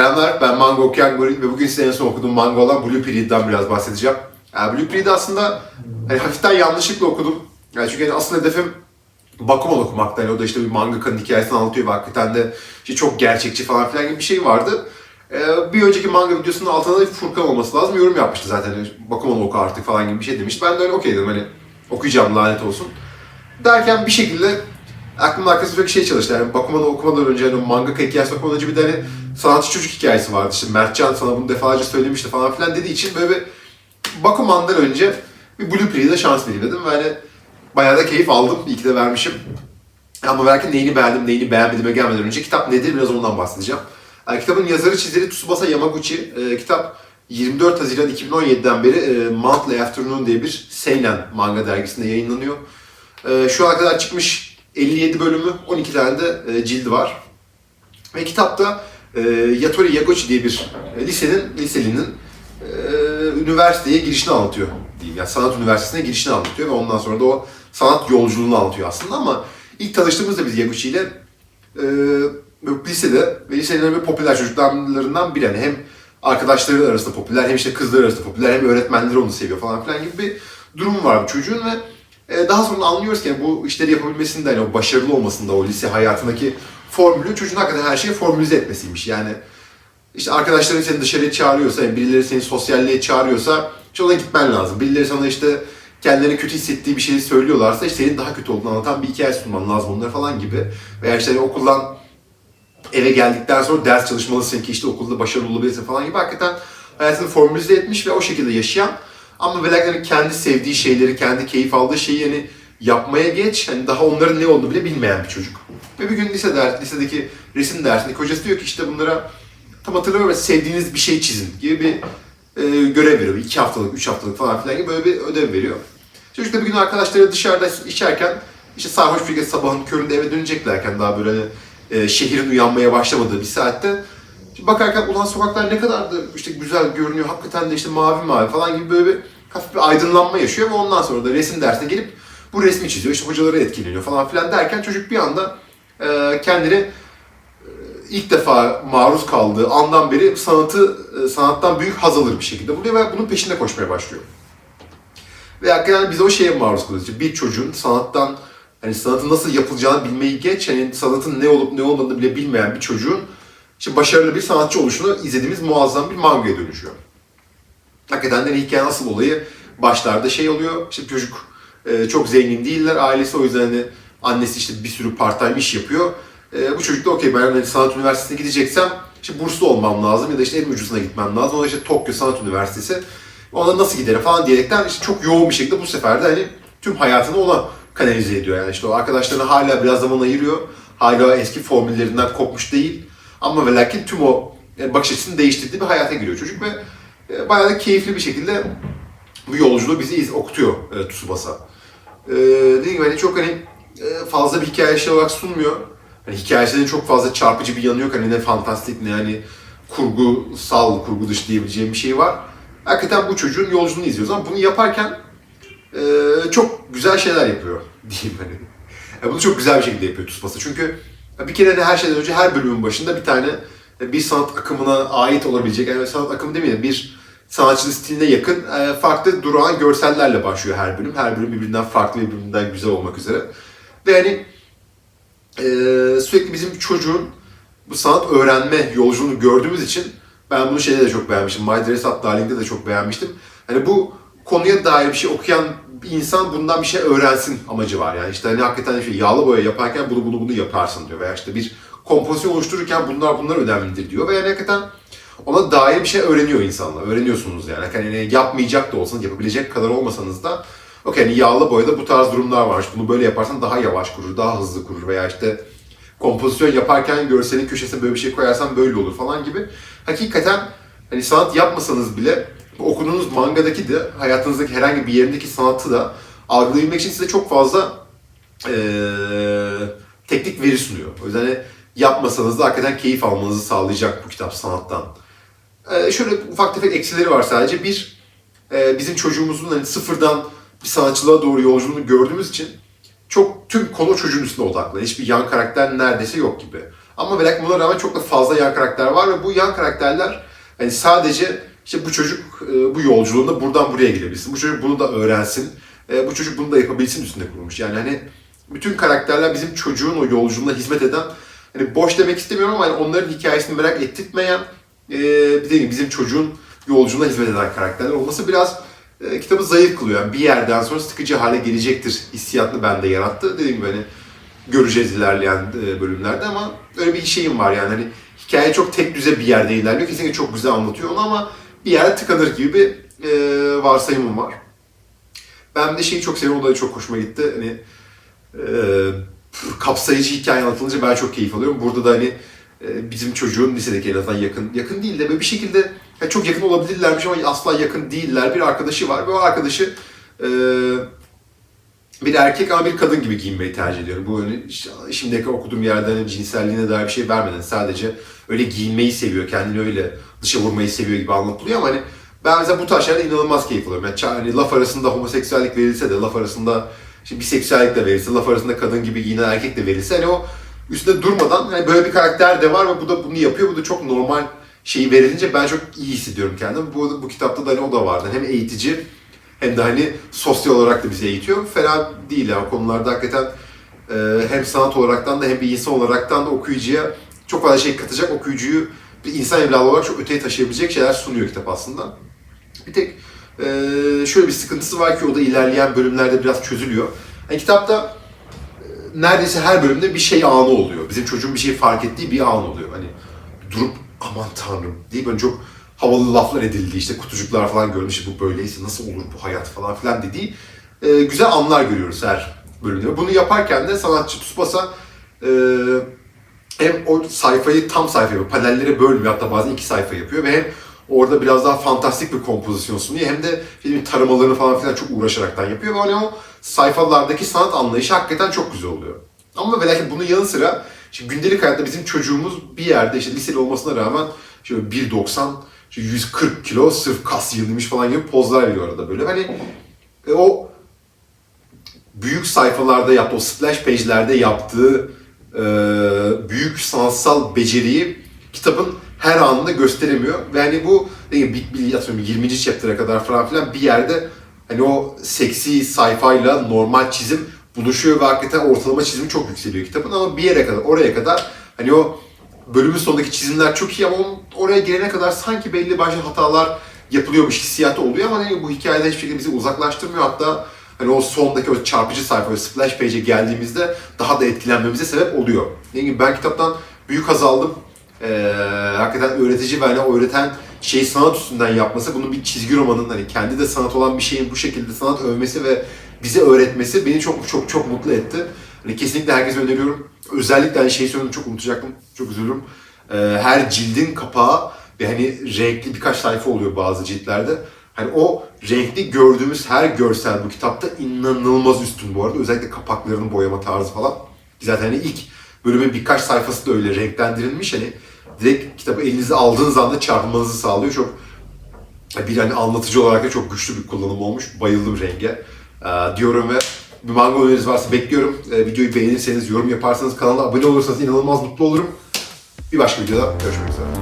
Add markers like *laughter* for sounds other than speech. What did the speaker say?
Selamlar, ben Mango Goril ve bugün size en son okuduğum manga olan Blue Period'dan biraz bahsedeceğim. Yani Blue Period'ı aslında hani hafiften yanlışlıkla okudum. Yani çünkü yani asıl hedefim Bakuman okumakta. Yani o da işte bir mangakanın hikayesini anlatıyor ve hakikaten de işte çok gerçekçi falan filan gibi bir şey vardı. Ee, bir önceki manga videosunun altında da Furkan olması lazım. Yorum yapmıştı zaten. Yani Bakuman oku artık falan gibi bir şey demişti. Ben de öyle okey dedim hani okuyacağım lanet olsun. Derken bir şekilde aklımın arkasında sürekli şey çalıştı. Yani Bakuman'ı okumadan önce hani manga hikayesi okumadan önce bir tane sanatçı çocuk hikayesi vardı. İşte Mertcan sana bunu defalarca söylemişti falan filan dediği için böyle bir Bakuman'dan önce bir Blue Period'e şans vereyim dedim. Ve hani bayağı da keyif aldım. İyi ki de vermişim. Ama belki neyini beğendim, neyini beğenmediğime gelmeden önce kitap nedir biraz ondan bahsedeceğim. Yani kitabın yazarı çizeri Tsubasa Yamaguchi. Ee, kitap 24 Haziran 2017'den beri e, Monthly Afternoon diye bir seinen manga dergisinde yayınlanıyor. Ee, şu ana kadar çıkmış 57 bölümü, 12 tane de e, cildi var. Ve kitapta e, Yatori Yagochi diye bir e, lisenin, liselinin e, üniversiteye girişini anlatıyor diyeyim. Yani sanat üniversitesine girişini anlatıyor ve ondan sonra da o sanat yolculuğunu anlatıyor aslında ama ilk tanıştığımızda biz Yagochi ile e, lisede ve lisenin böyle popüler çocuklarından biri. Yani hem arkadaşları arasında popüler hem işte kızları arasında popüler hem öğretmenleri onu seviyor falan filan gibi bir durum var bu çocuğun ve daha sonra anlıyoruz ki bu işleri yapabilmesinde hani o başarılı olmasında o lise hayatındaki formülü çocuğun hakikaten her şeyi formülize etmesiymiş. Yani işte arkadaşların seni dışarıya çağırıyorsa, yani birileri seni sosyalliğe çağırıyorsa işte ona gitmen lazım. Birileri sana işte kendilerini kötü hissettiği bir şeyi söylüyorlarsa işte senin daha kötü olduğunu anlatan bir hikaye sunman lazım onlara falan gibi. Veya işte hani okuldan eve geldikten sonra ders çalışmalısın ki işte okulda başarılı olabilirsin falan gibi hakikaten hayatını formülize etmiş ve o şekilde yaşayan ama ve lakin hani kendi sevdiği şeyleri, kendi keyif aldığı şeyi hani yapmaya geç, hani daha onların ne olduğunu bile bilmeyen bir çocuk. Ve bir gün lise ders, lisedeki resim dersinde hocası diyor ki işte bunlara tam hatırlamıyorum sevdiğiniz bir şey çizin gibi bir e, görev veriyor. İki haftalık, üç haftalık falan filan gibi böyle bir ödev veriyor. Çocuk da bir gün arkadaşları dışarıda içerken işte sarhoş bir şekilde sabahın köründe eve döneceklerken daha böyle hani, e, şehrin uyanmaya başlamadığı bir saatte bakarken ulan sokaklar ne kadar da işte güzel görünüyor, hakikaten de işte mavi mavi falan gibi böyle bir hafif bir aydınlanma yaşıyor ve ondan sonra da resim dersine gelip bu resmi çiziyor, işte hocaları etkileniyor falan filan derken çocuk bir anda e, kendini e, ilk defa maruz kaldığı andan beri sanatı e, sanattan büyük haz alır bir şekilde buluyor ve bunun peşinde koşmaya başlıyor. Ve hakikaten biz o şeye maruz kalıyoruz. Bir çocuğun sanattan hani sanatın nasıl yapılacağını bilmeyi geç, hani sanatın ne olup ne olmadığını bile bilmeyen bir çocuğun işte başarılı bir sanatçı oluşunu izlediğimiz muazzam bir mangaya dönüşüyor. Hakikaten de hikayenin asıl olayı başlarda şey oluyor, işte çocuk e, çok zengin değiller, ailesi o yüzden hani annesi işte bir sürü part-time iş yapıyor. E, bu çocuk da okey ben hani sanat üniversitesine gideceksem işte burslu olmam lazım ya da işte en ucuzuna gitmem lazım. O da işte Tokyo Sanat Üniversitesi. Ona nasıl giderim falan diyerekten işte çok yoğun bir şekilde bu sefer de hani tüm hayatını ona kanalize ediyor. Yani işte o arkadaşlarına hala biraz zaman ayırıyor. Hala eski formüllerinden kopmuş değil. Ama ve lakin tüm o e, bakış açısını değiştirdiği bir hayata giriyor çocuk ve e, bayağı da keyifli bir şekilde bu yolculuğu bizi iz, okutuyor e, Tsubasa. E, dediğim gibi hani çok hani e, fazla bir hikaye şey olarak sunmuyor. Hani hikayesinin çok fazla çarpıcı bir yanı yok. Hani ne fantastik ne hani kurgusal, kurgu dışı diyebileceğim bir şey var. Hakikaten bu çocuğun yolculuğunu izliyoruz ama bunu yaparken e, çok güzel şeyler yapıyor *laughs* diyeyim hani. Yani bunu çok güzel bir şekilde yapıyor Tsubasa. Çünkü bir kere de her şeyden önce her bölümün başında bir tane e, bir sanat akımına ait olabilecek, yani sanat akımı demeyelim, bir sanatçının stiline yakın e, farklı durağan görsellerle başlıyor her bölüm. Her bölüm birbirinden farklı, birbirinden güzel olmak üzere. Ve hani e, sürekli bizim çocuğun bu sanat öğrenme yolculuğunu gördüğümüz için ben bunu şeyde de çok beğenmiştim. My Dress Up Darling'de de çok beğenmiştim. Hani bu konuya dair bir şey okuyan bir insan bundan bir şey öğrensin amacı var. Yani işte hani hakikaten şey yağlı boya yaparken bunu bunu bunu yaparsın diyor. Veya işte bir kompozisyon oluştururken bunlar bunlar önemlidir diyor. Ve yani hakikaten ona dair bir şey öğreniyor insanlar. Öğreniyorsunuz yani. Hani yapmayacak da olsanız, yapabilecek kadar olmasanız da okey hani yağlı boyada bu tarz durumlar var. Bunu böyle yaparsan daha yavaş kurur, daha hızlı kurur veya işte kompozisyon yaparken görselin köşesine böyle bir şey koyarsan böyle olur falan gibi. Hakikaten hani sanat yapmasanız bile bu okuduğunuz mangadaki de hayatınızdaki herhangi bir yerindeki sanatı da algılayabilmek için size çok fazla eee, teknik veri sunuyor. O yüzden hani yapmasanız da hakikaten keyif almanızı sağlayacak bu kitap sanattan. Ee, şöyle ufak tefek eksileri var sadece. Bir, e, bizim çocuğumuzun hani sıfırdan bir sanatçılığa doğru yolculuğunu gördüğümüz için çok tüm konu çocuğun üstüne odaklı. Hiçbir yan karakter neredeyse yok gibi. Ama ve lakin buna rağmen çok da fazla yan karakter var ve bu yan karakterler hani sadece işte bu çocuk e, bu yolculuğunda buradan buraya gidebilsin. Bu çocuk bunu da öğrensin. E, bu çocuk bunu da yapabilsin üstünde kurulmuş. Yani hani bütün karakterler bizim çocuğun o yolculuğuna hizmet eden hani boş demek istemiyorum ama hani onların hikayesini merak ettirtmeyen e, de bizim çocuğun yolculuğuna hizmet eden karakterler olması biraz e, kitabı zayıf kılıyor. Yani bir yerden sonra sıkıcı hale gelecektir hissiyatını bende yarattı. Dediğim gibi hani göreceğiz ilerleyen e, bölümlerde ama öyle bir şeyim var yani hani hikaye çok tek düze bir yerde ilerliyor. Kesinlikle çok güzel anlatıyor onu ama bir yerde tıkanır gibi bir e, varsayımım var. Ben de şeyi çok seviyorum, o da çok hoşuma gitti. Hani e, kapsayıcı hikaye anlatılınca ben çok keyif alıyorum. Burada da hani bizim çocuğun lisedeki en azından yakın, yakın değil de bir şekilde yani çok yakın olabilirlermiş ama asla yakın değiller. Bir arkadaşı var ve o arkadaşı e, bir erkek ama bir kadın gibi giyinmeyi tercih ediyorum. Bu hani şimdiye kadar okuduğum yerden hani cinselliğine dair bir şey vermeden sadece öyle giyinmeyi seviyor, kendini öyle dışa vurmayı seviyor gibi anlatılıyor ama hani ben mesela bu tarz şeylerden inanılmaz keyif alıyorum. Yani hani laf arasında homoseksüellik verilse de, laf arasında işte biseksüellik de verilse, laf arasında kadın gibi giyinen erkek de verilse hani o üstünde durmadan hani böyle bir karakter de var ve bu da bunu yapıyor. Bu da çok normal şeyi verilince ben çok iyi hissediyorum kendimi. Bu, bu kitapta da hani o da vardı. Hem eğitici hem de hani sosyal olarak da bizi eğitiyor. Fena değil yani o konularda hakikaten e, hem sanat olaraktan da hem bir insan olaraktan da okuyucuya çok fazla şey katacak, okuyucuyu bir insan evladı olarak çok öteye taşıyabilecek şeyler sunuyor kitap aslında. Bir tek e, şöyle bir sıkıntısı var ki o da ilerleyen bölümlerde biraz çözülüyor. Yani kitapta neredeyse her bölümde bir şey anı oluyor. Bizim çocuğun bir şey fark ettiği bir an oluyor. Hani durup aman tanrım deyip böyle çok havalı laflar edildi. işte kutucuklar falan görmüş bu böyleyse nasıl olur bu hayat falan filan dediği e, güzel anlar görüyoruz her bölümde. Bunu yaparken de sanatçı Tsubasa e, hem o sayfayı tam sayfa yapıyor, panellere bölmüyor hatta bazen iki sayfa yapıyor ve hem orada biraz daha fantastik bir kompozisyon sunuyor hem de filmin taramalarını falan filan çok uğraşaraktan yapıyor hani o sayfalardaki sanat anlayışı hakikaten çok güzel oluyor. Ama ve lakin bunun yanı sıra şimdi gündelik hayatta bizim çocuğumuz bir yerde işte liseli olmasına rağmen şöyle 1.90 işte 140 kilo sırf kas yığılmış falan gibi pozlar veriyor arada böyle. Hani e, o büyük sayfalarda yaptığı, o splash page'lerde yaptığı e, büyük sanatsal beceriyi kitabın her anında gösteremiyor. Ve hani bu ne bir, bir, atıyorum 20. chapter'a kadar falan filan bir yerde hani o seksi sayfayla normal çizim buluşuyor ve hakikaten ortalama çizimi çok yükseliyor kitabın ama bir yere kadar, oraya kadar hani o bölümün sonundaki çizimler çok iyi ama oraya gelene kadar sanki belli başlı hatalar yapılıyormuş hissiyatı oluyor ama hani bu hikayede hiçbir şekilde bizi uzaklaştırmıyor. Hatta hani o sondaki o çarpıcı sayfa, o splash page'e geldiğimizde daha da etkilenmemize sebep oluyor. Gibi ben kitaptan büyük haz aldım. Ee, hakikaten öğretici ve hani öğreten şeyi sanat üstünden yapması, bunun bir çizgi romanın hani kendi de sanat olan bir şeyin bu şekilde sanat övmesi ve bize öğretmesi beni çok çok çok mutlu etti. Hani kesinlikle herkese öneriyorum. Özellikle hani şeyi söyledim çok unutacaktım. Çok üzülürüm. Ee, her cildin kapağı ve hani renkli birkaç sayfa oluyor bazı ciltlerde. Hani o renkli gördüğümüz her görsel bu kitapta inanılmaz üstün bu arada. Özellikle kapaklarının boyama tarzı falan. Zaten hani ilk bölümün birkaç sayfası da öyle renklendirilmiş. Hani direkt kitabı elinize aldığınız anda çarpmanızı sağlıyor. Çok bir hani anlatıcı olarak da çok güçlü bir kullanım olmuş. Bayıldım renge. Ee, diyorum ve bir manga öneriniz varsa bekliyorum. Ee, videoyu beğenirseniz, yorum yaparsanız, kanala abone olursanız inanılmaz mutlu olurum. Bir başka videoda görüşmek üzere.